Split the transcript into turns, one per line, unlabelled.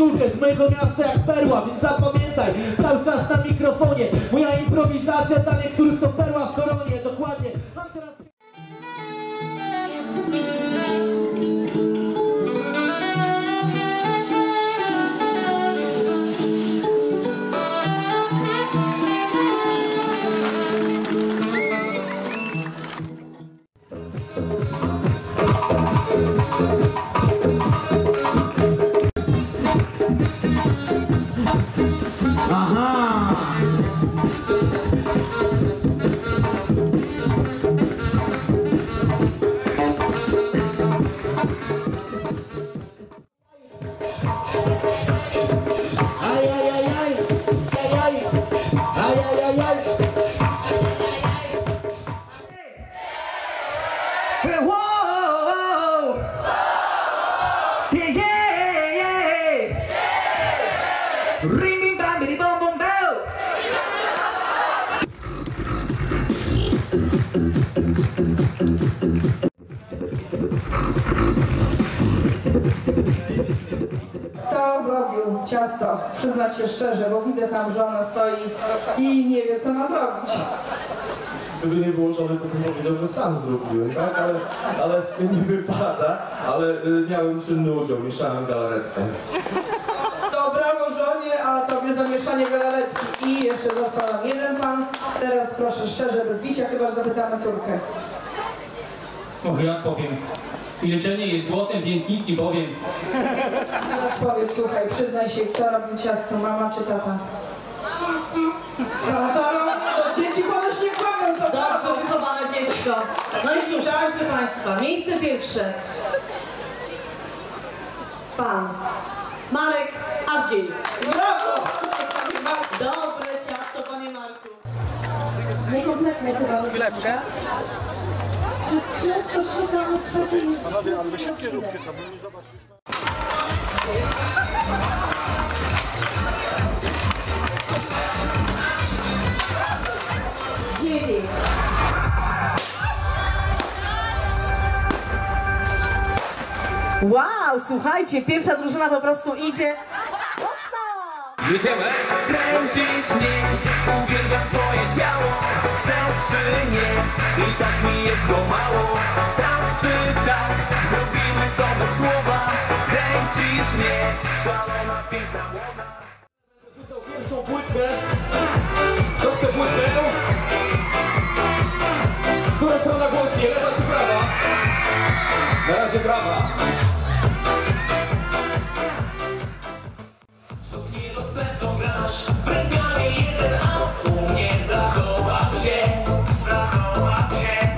koszulkę z mojego miasta jak perła, więc zapamiętaj, cały czas na mikrofonie, moja improwizacja dla niektórych to perła w koronie,
Hey, whoa! Yeah, yeah,
Kto robił ciasto? Przyznać się szczerze, bo widzę tam, że ona stoi i nie wie, co ma zrobić.
Gdyby nie było żony, to bym powiedział, że sam zrobiłem, tak? Ale, ale nie wypada, ale y, miałem czynny udział, mieszałem galaretkę.
To brawo żonie, a tobie zamieszanie galaretki. I jeszcze został nam jeden pan. Teraz proszę szczerze, bez bicia, chyba że zapytamy córkę.
Och, ja powiem. Milczenie jest złotem, więc nic nie powiem.
Teraz powiedz, słuchaj, przyznaj się, kto robił ciasto, mama czy tata? Tata, no dzieci ponoć nie kłamią, to
Dobrze wychowane dziecko. No i cóż, proszę Państwa, miejsce pierwsze. Pan Marek Abdziej.
Brawo!
Dobre ciasto, Panie Marku.
Niekompletne chyba. Chwileczkę. Czy prędko szukam trzeciej...
Wow, słuchajcie, pierwsza drużyna po prostu idzie.
Jedziemy! Kręcisz mnie, uwielbiam twoje ciało. Chcesz czy nie, i tak mi jest go mało. Tak czy Watch it.